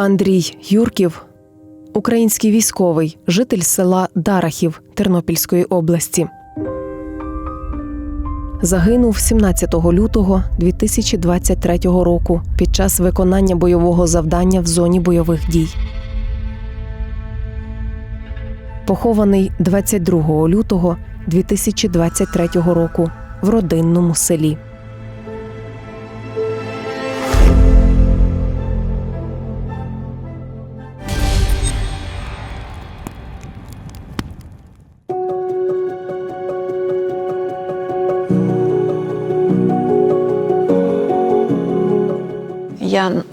Андрій Юрків, український військовий, житель села Дарахів Тернопільської області. Загинув 17 лютого 2023 року під час виконання бойового завдання в зоні бойових дій. Похований 22 лютого 2023 року в родинному селі.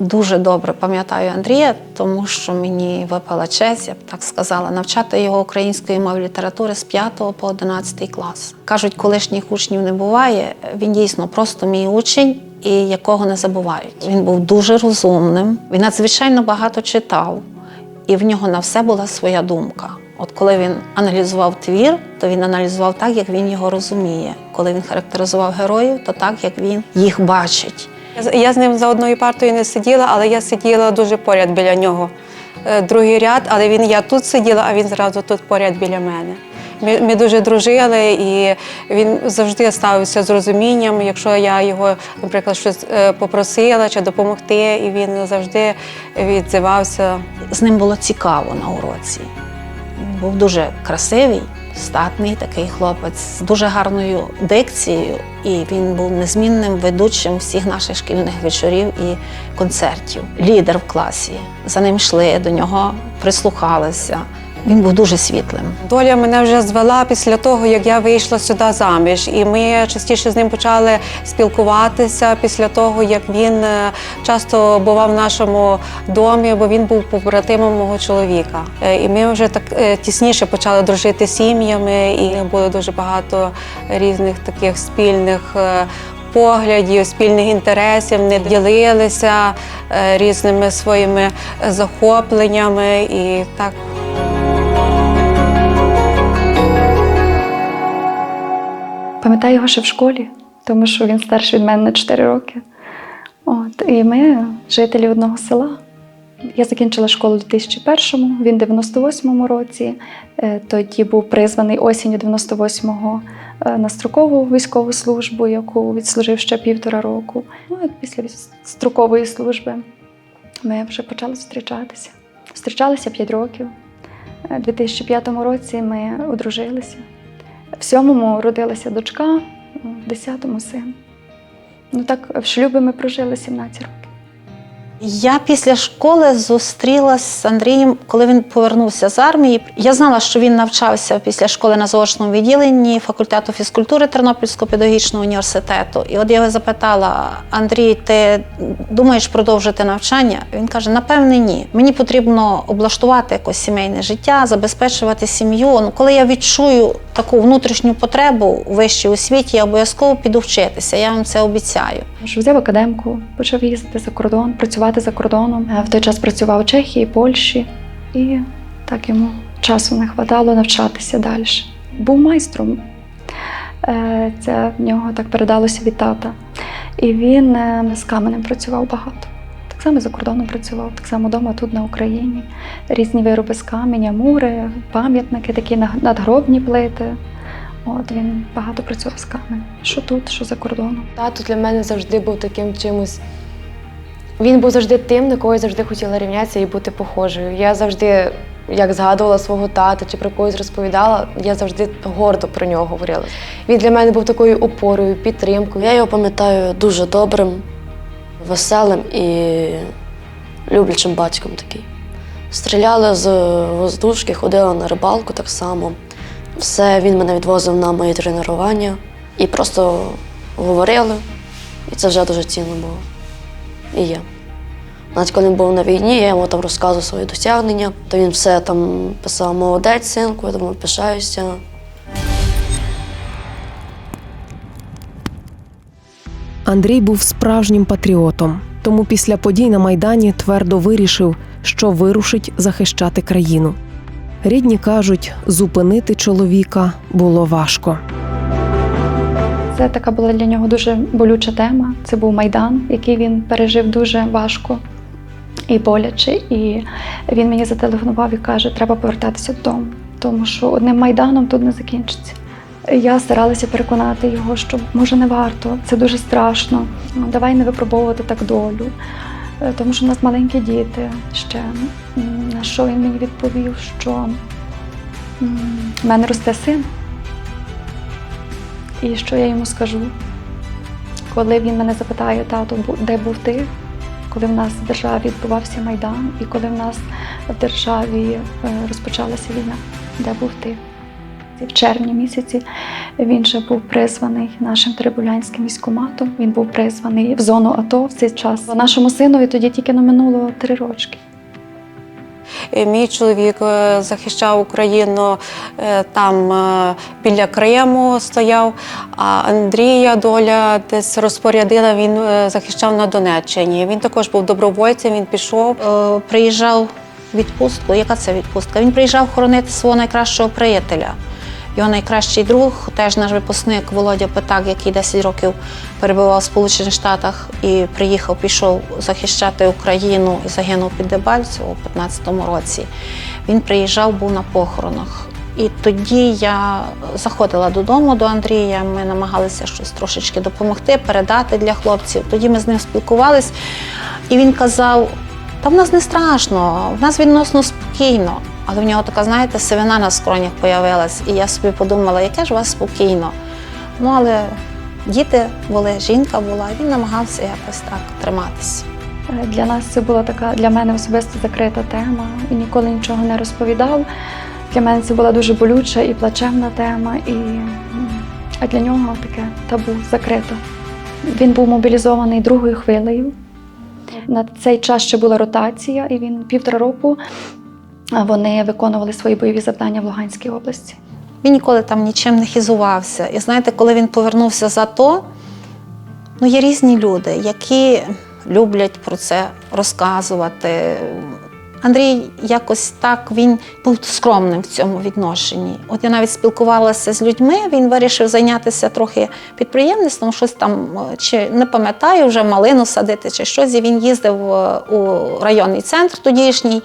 Дуже добре пам'ятаю Андрія, тому що мені випала честь, я б так сказала, навчати його української мови літератури з 5 по 11 клас. Кажуть, колишніх учнів не буває. Він дійсно просто мій учень, і якого не забувають. Він був дуже розумним, він надзвичайно багато читав, і в нього на все була своя думка. От коли він аналізував твір, то він аналізував так, як він його розуміє. Коли він характеризував героїв, то так, як він їх бачить. Я з- ним за одною партою не сиділа, але я сиділа дуже поряд біля нього. Е, Другий ряд, але він я тут сиділа, а він зразу тут поряд біля мене. Ми, ми дуже дружили, і він завжди ставився з розумінням. Якщо я його, наприклад, щось е, попросила чи допомогти, і він завжди відзивався. З ним було цікаво на уроці. Був дуже красивий, статний такий хлопець з дуже гарною дикцією, і він був незмінним ведучим всіх наших шкільних вечорів і концертів. Лідер в класі. За ним йшли, до нього прислухалися. Він був дуже світлим. Доля мене вже звела після того, як я вийшла сюди заміж, і ми частіше з ним почали спілкуватися після того, як він е, часто бував в нашому домі, бо він був побратимом мого чоловіка. Е, І ми вже так е, тісніше почали дружити з сім'ями, і було дуже багато різних таких спільних. Поглядів, спільних інтересів, не ділилися різними своїми захопленнями і так Пам'ятаю його ще в школі, тому що він старший від мене на 4 роки. От, і ми жителі одного села. Я закінчила школу у 2001-му, він в 98-му році. Е, Тоді був призваний осінню 98-го е, на строкову військову службу, яку відслужив ще півтора року. Ну, і після строкової служби ми вже почали зустрічатися. Зустрічалися 5 років. Е, У 2005 році ми одружилися. В сьомому родилася дочка, в десятому син. Ну так, в шлюбі ми прожили 17 років. Я після школи зустрілася з Андрієм, коли він повернувся з армії. Я знала, що він навчався після школи на заочному відділенні факультету фізкультури Тернопільського педагогічного університету. І от я його запитала: Андрій, ти думаєш продовжити навчання? Він каже: напевне, ні. Мені потрібно облаштувати якось сімейне життя, забезпечувати сім'ю. Ну, коли я відчую таку внутрішню потребу у вищій освіті, я обов'язково піду вчитися. Я вам це обіцяю. Взяв академку, почав їздити за кордон, працювати за кордоном. Е, В той час працював у Чехії, Польщі, і так йому часу не вистачало навчатися далі. Був майстром. Е, Це в нього так передалося від тата. І він е, з каменем працював багато. Так само за кордоном працював, так само вдома тут на Україні. Різні вироби з каменя, мури, пам'ятники, такі надгробні плити. От він багато працював з каменем. Що тут, що за кордоном. Тато для мене завжди був таким чимось. Він був завжди тим, на кого я завжди хотіла рівнятися і бути похожою. Я завжди, як згадувала свого тата чи про когось розповідала, я завжди гордо про нього говорила. Він для мене був такою опорою, підтримкою. Я його пам'ятаю дуже добрим, веселим і люблячим батьком такий. Стріляли з воздушки, ходили на рибалку так само. Все, він мене відвозив на мої тренування і просто говорили. І це вже дуже цінно було. І є. Навіть коли він був на війні, я йому там розказував свої досягнення, то він все там писав молодець, синку, я думаю, пишаюся. Андрій був справжнім патріотом, тому після подій на Майдані твердо вирішив, що вирушить захищати країну. Рідні кажуть, зупинити чоловіка було важко. Це така була для нього дуже болюча тема. Це був майдан, який він пережив дуже важко. і боляче. І він мені зателефонував і каже, треба повертатися додому, тому що одним майданом тут не закінчиться. Я старалася переконати його, що може не варто, це дуже страшно. Ну, Давай не випробовувати так долю, Е, тому що в нас маленькі діти ще. На що він мені відповів, що в мене росте син. І що я йому скажу? Коли він мене запитає, тато, де був ти? Коли в нас в державі відбувався Майдан, і коли в нас в державі е, розпочалася війна, де був ти? В червні місяці він же був призваний нашим теребулянським військоматом. Він був призваний в зону АТО в цей час. Нашому синові тоді тільки не минуло три рочки. І Мій чоловік е, захищав Україну е, там е, біля Криму стояв, а Андрія доля десь розпорядила, він е, захищав на Донеччині. Він також був добровольцем, він пішов. Е, приїжджав відпустку. Яка це відпустка? Він приїжджав хоронити свого найкращого приятеля. Його найкращий друг, теж наш випускник Володя Петак, який 10 років перебував в Сполучених Штатах і приїхав, пішов захищати Україну і загинув під Дебальцево у 15-му році. Він приїжджав, був на похоронах. І тоді я заходила додому до Андрія. Ми намагалися щось трошечки допомогти, передати для хлопців. Тоді ми з ним спілкувались, і він казав: та в нас не страшно, в нас відносно спокійно. Але в нього така, знаєте, сивина на скронях появилась. І я собі подумала, яке ж у вас спокійно. Ну, але діти були, жінка була, і він намагався якось так триматися. Е, Для нас це була така для мене особисто закрита тема. Він ніколи нічого не розповідав. Для мене це була дуже болюча і плачевна тема, і, а для нього таке табу закрито. Він був мобілізований другою хвилею. На цей час ще була ротація, і він півтора року вони виконували свої бойові завдання в Луганській області. Він ніколи там нічим не хизувався. І знаєте, коли він повернувся за то, ну є різні люди, які люблять про це розказувати. Андрій якось так він був скромним в цьому відношенні. От я навіть спілкувалася з людьми, він вирішив зайнятися трохи підприємництвом, щось там, е, чи не пам'ятаю, вже малину садити чи щось. І він їздив е, у районний центр тодішній,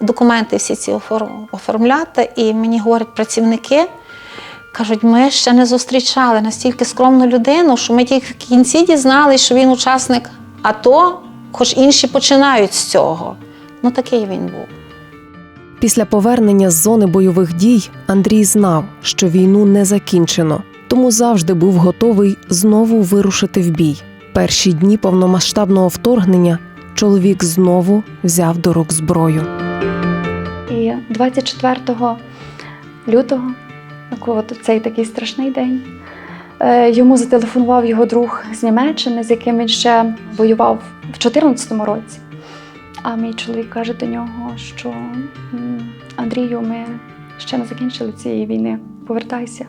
документи всі ці оформ- оформляти. І мені говорять працівники, кажуть, ми ще не зустрічали настільки скромну людину, що ми тільки в кінці дізналися, що він учасник АТО, хоч інші починають з цього. Ну такий він був. Після повернення з зони бойових дій Андрій знав, що війну не закінчено, тому завжди був готовий знову вирушити в бій. Перші дні повномасштабного вторгнення чоловік знову взяв до рук зброю. І 24 лютого, от цей такий страшний день, е, йому зателефонував його друг з Німеччини, з яким він ще воював в 2014 році. А мій чоловік каже до нього, що Андрію, ми ще не закінчили цієї війни. Повертайся,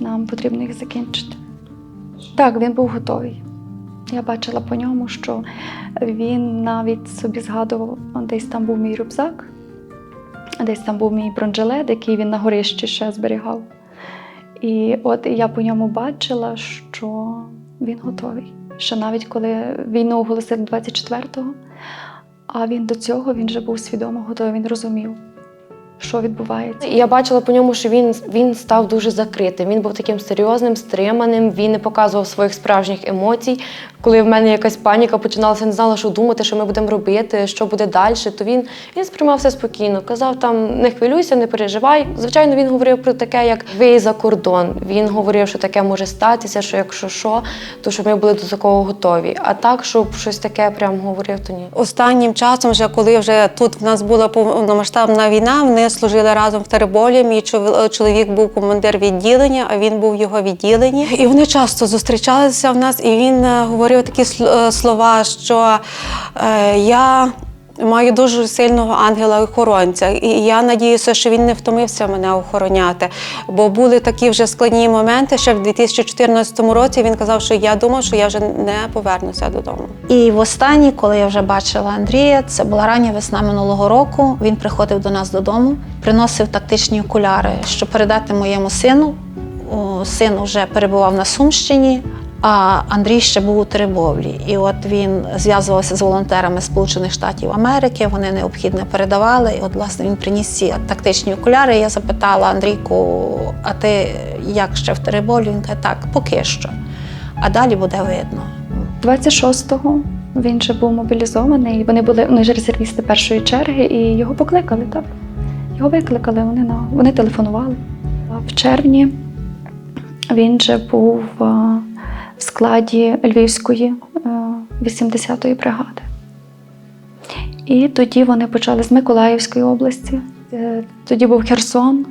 нам потрібно їх закінчити. Так, він був готовий. Я бачила по ньому, що він навіть собі згадував, «О, десь там був мій рюкзак, десь там був мій бронежилет, який він на горищі ще зберігав. І от я по ньому бачила, що він готовий. Що навіть коли війну оголосив 24-го, а він до цього він вже був свідомо готовий, він розумів, що відбувається. Я бачила по ньому, що він, він став дуже закритим. Він був таким серйозним, стриманим. Він не показував своїх справжніх емоцій. Коли в мене якась паніка починалася, не знала, що думати, що ми будемо робити, що буде далі. То він, він сприймав все спокійно. Казав там: не хвилюйся, не переживай. Звичайно, він говорив про таке, як виїзд за кордон. Він говорив, що таке може статися, що якщо що, то щоб ми були до такого готові. А так, щоб щось таке прям говорив, то ні. Останнім часом, вже коли вже тут в нас була повномасштабна війна, вони служили разом в Тереболі. Мій чоловік був командир відділення, а він був в його відділенні. І вони часто зустрічалися в нас, і він е, говорив такі е, слова, що е, я. Маю дуже сильного ангела-охоронця, і я надіюся, що він не втомився мене охороняти. Бо були такі вже складні моменти. Ще в 2014 році він казав, що я думав, що я вже не повернуся додому. І востаннє, коли я вже бачила Андрія, це була рання весна минулого року. Він приходив до нас додому, приносив тактичні окуляри, щоб передати моєму сину. Син вже перебував на Сумщині, А Андрій ще був у Теребовлі. І от він зв'язувався з волонтерами Сполучених Штатів Америки. Вони необхідне передавали. І от, власне, він приніс ці тактичні окуляри. Я запитала Андрійку, а ти як ще в Теребовлі? Він каже, так, поки що. А далі буде видно. 26-го він же був мобілізований. Вони були вони ж резервісти першої черги, і його покликали, так. Його викликали, вони, на, вони телефонували. В червні він же був в складі Львівської 80-ї бригади. І тоді вони почали з Миколаївської області. Е, Тоді був Херсон.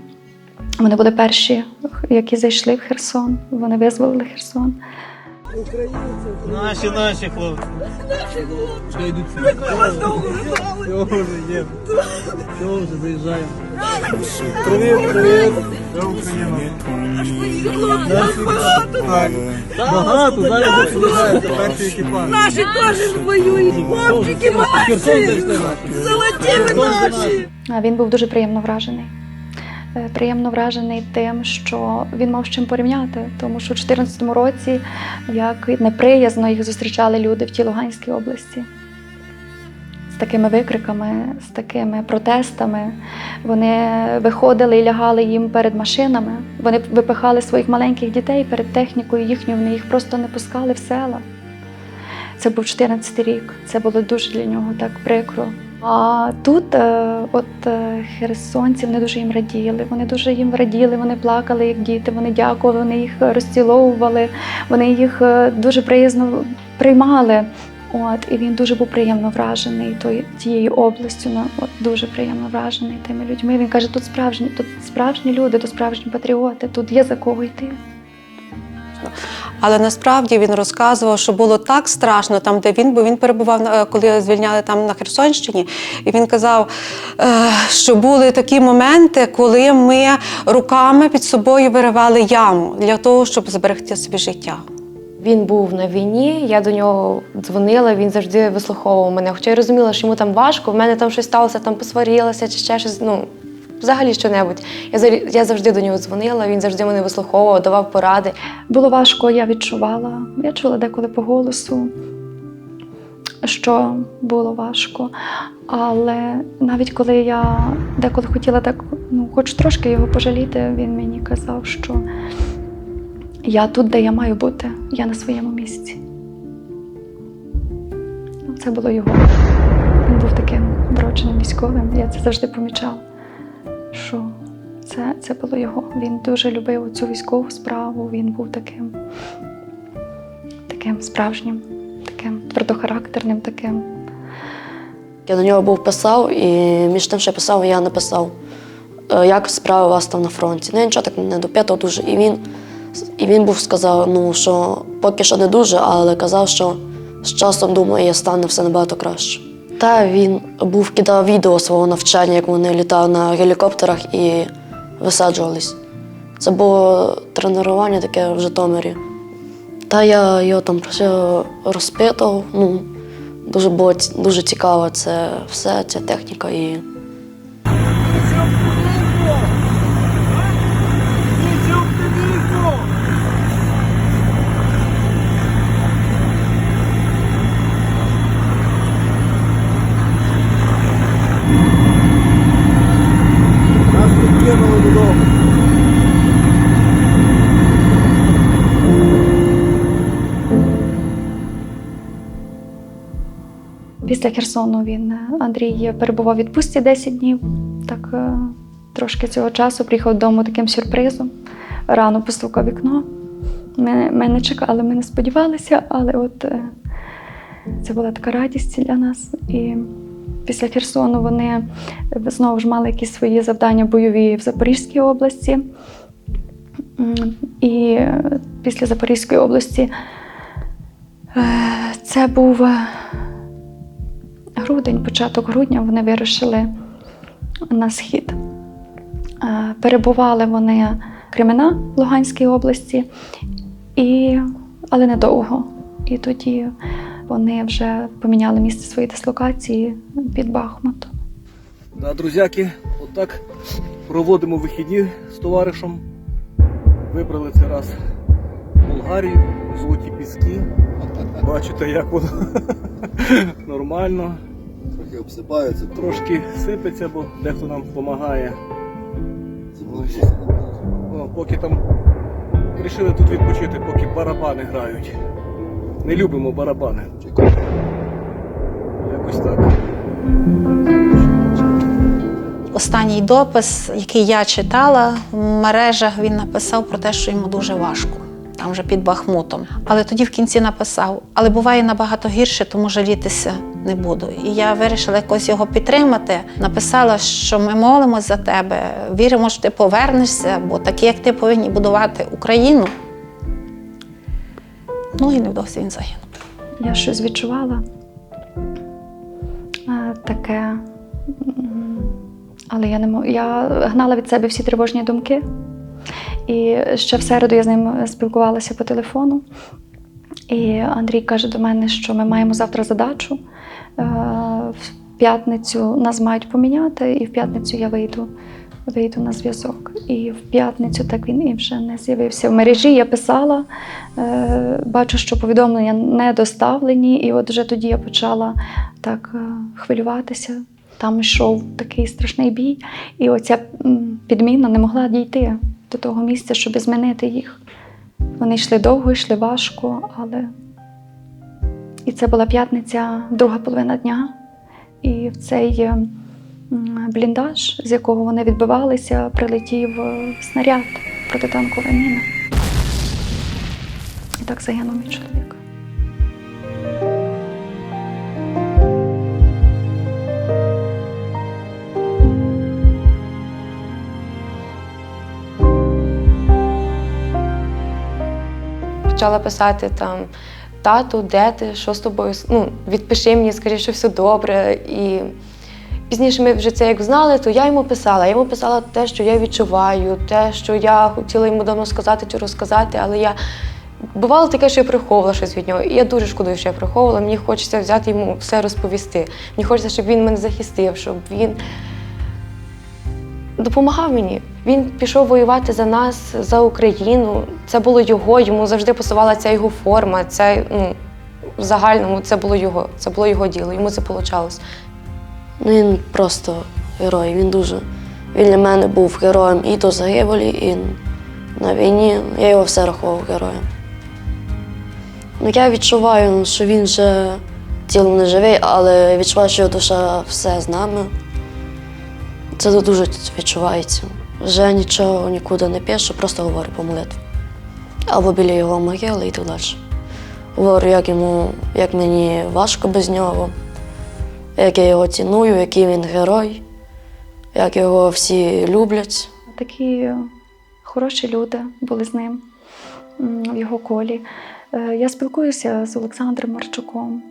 Вони були перші, які зайшли в Херсон. Вони визволили Херсон. Наші, наші хлопці. Наші хлопці. Ми вас довго Все вже є. Все вже заїжджаємо. Привіт, привіт. Це Україна. Наші багато. Багато, зараз приїжджають, перший екіпаж. Наші теж воюють, хлопчики ваші, наші. золоті ви наші. А Він був дуже приємно вражений. Е, Приємно вражений тим, що він мав з чим порівняти, тому що у 2014 році як неприязно їх зустрічали люди в тій Луганській області. З такими викриками, з такими протестами. Вони виходили і лягали їм перед машинами. Вони випихали своїх маленьких дітей перед технікою їхньою, вони їх просто не пускали в села. Це був 14 рік. Це було дуже для нього так прикро. А тут, е, от е, херсонці, вони дуже їм раділи. Вони дуже їм раділи, вони плакали як діти, вони дякували, вони їх розціловували, вони їх е, дуже приязно приймали. От, і він дуже був приємно вражений тої, тією областю. ну, От, дуже приємно вражений тими людьми. Він каже, тут справжні, тут справжні люди, тут справжні патріоти, тут є за кого йти. Але насправді він розказував, що було так страшно там, де він, бо він перебував, е, коли звільняли там на Херсонщині, і він казав, е, що були такі моменти, коли ми руками під собою виривали яму для того, щоб зберегти собі життя. Він був на війні, я до нього дзвонила, він завжди вислуховував мене. Хоча я розуміла, що йому там важко, в мене там щось сталося, там посварилася чи ще щось. Ну, взагалі що-небудь. Я, я завжди до нього дзвонила, він завжди мене вислуховував, давав поради. Було важко, я відчувала. Я чула деколи по голосу, що було важко. Але навіть коли я деколи хотіла так, ну, хоч трошки його пожаліти, він мені казав, що я тут, де я маю бути, я на своєму місці. Це було його. Він був таким вродженим військовим. Я це завжди помічала. Що це, це було його. Він дуже любив цю військову справу. Він був таким, таким справжнім, таким твердохарактерним, таким. Я до нього був писав, і між тим, що я писав, я написав, е, як справи у вас там на фронті. Ну, я нічого так не допитував дуже. І він, і він був сказав, ну, що поки що не дуже, але казав, що з часом, думаю, я стане все набагато краще. Та він був кидав відео свого навчання, як вони літали на гелікоптерах і висаджувались. Це було тренування таке в Житомирі. Та я його там все розпитував. Ну, дуже було дуже цікаво це все, ця техніка. І Після Херсону він е, Андрій перебував у відпустці 10 днів. Так е, трошки цього часу приїхав додому таким сюрпризом. Рано постукав вікно. Ми, ми не чекали, ми не сподівалися, але от е, це була така радість для нас. І після Херсону вони знову ж мали якісь свої завдання бойові в Запорізькій області. І після Запорізької області це був. Грудень, початок грудня вони вирушили на схід. Е, Перебували вони Кремена в Луганській області, і, але недовго. І тоді вони вже поміняли місце своєї дислокації під Бахмутом. Да, друзяки, отак проводимо вихідні з товаришем. Вибрали цей раз Болгарію, золоті піски. Бачите, як воно нормально. Трохи обсипаються, Трошки сипеться, бо дехто нам допомагає. О, поки там вирішили тут відпочити, поки барабани грають. Не любимо барабани. Якось так. Останній допис, який я читала в мережах, він написав про те, що йому дуже важко. Там вже під Бахмутом. Але тоді в кінці написав: але буває набагато гірше, тому жалітися не буду. І я вирішила якось його підтримати. Написала, що ми молимось за тебе, віримо, що ти повернешся, бо такі, як ти, повинні будувати Україну. Ну і невдовзі він загинув. Я щось відчувала е, таке. Але я не мо- я гнала від себе всі тривожні думки. І ще в середу я з ним спілкувалася по телефону. І Андрій каже до мене, що ми маємо завтра задачу. Е, В п'ятницю нас мають поміняти, і в п'ятницю я вийду, вийду на зв'язок. І в п'ятницю так він і вже не з'явився. В мережі я писала, е, бачу, що повідомлення не доставлені, і от вже тоді я почала так е, хвилюватися. Там йшов такий страшний бій, і оця підміна не могла дійти до того місця, щоб змінити їх. Вони йшли довго, йшли важко, але і це була п'ятниця, друга половина дня. І в цей е, бліндаж, з якого вони відбивалися, прилетів е, снаряд протитанкова міна. І так загинув мій чоловік. Почала писати там тату, де ти, що з тобою? Ну, відпиши мені, скажи, що все добре. І пізніше ми вже це як знали, то я йому писала. Я йому писала те, що я відчуваю, те, що я хотіла йому давно сказати чи розказати, але я. Бувало таке, що я приховувала щось від нього. І я дуже шкодую, що я приховувала. Мені хочеться взяти йому все розповісти. Мені хочеться, щоб він мене захистив, щоб він допомагав мені. Він пішов воювати за нас, за Україну. Це було його, йому завжди пасувала ця його форма. Це ну, в загальному це було його, це було його діло, йому це вийшло. Ну, він просто герой. Він дуже. Він для мене був героєм і до загибелі, і на війні. Я його все рахував героєм. Ну, я відчуваю, що він вже тіло не живий, але відчуваю, що його душа все з нами. Це дуже відчувається. Вже нічого нікуди не пишу, просто говорю по молитві. Або біля його могили і так далі. Говорю, як йому, як мені важко без нього, як я його ціную, який він герой, як його всі люблять. Такі хороші люди були з ним в його колі. Е, Я спілкуюся з Олександром Марчуком,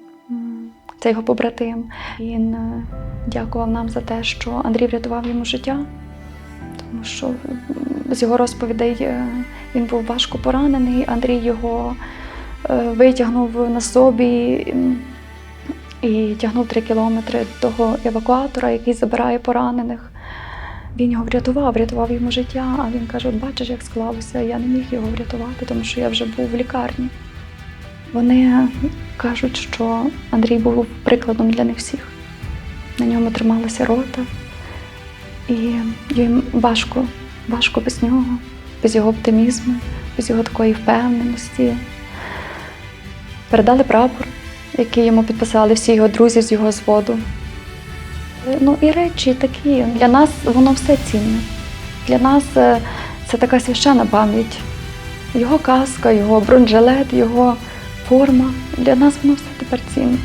це його побратим. Він е, дякував нам за те, що Андрій врятував йому життя, тому що з його розповідей е, він був важко поранений. Андрій його е, витягнув на собі і тягнув три кілометри того евакуатора, який забирає поранених. Він його врятував, врятував йому життя. А він каже: От бачиш, як склалося, я не міг його врятувати, тому що я вже був в лікарні. Вони кажуть, що Андрій був прикладом для них всіх. На ньому трималася рота, і їм важко, важко без нього, без його оптимізму, без його такої впевненості. Передали прапор, який йому підписали всі його друзі з його зводу. Ну і речі такі. Для нас воно все цінне. Для нас е, це така священна пам'ять. Його казка, його бронежилет, його форма. Для нас воно все тепер цінне.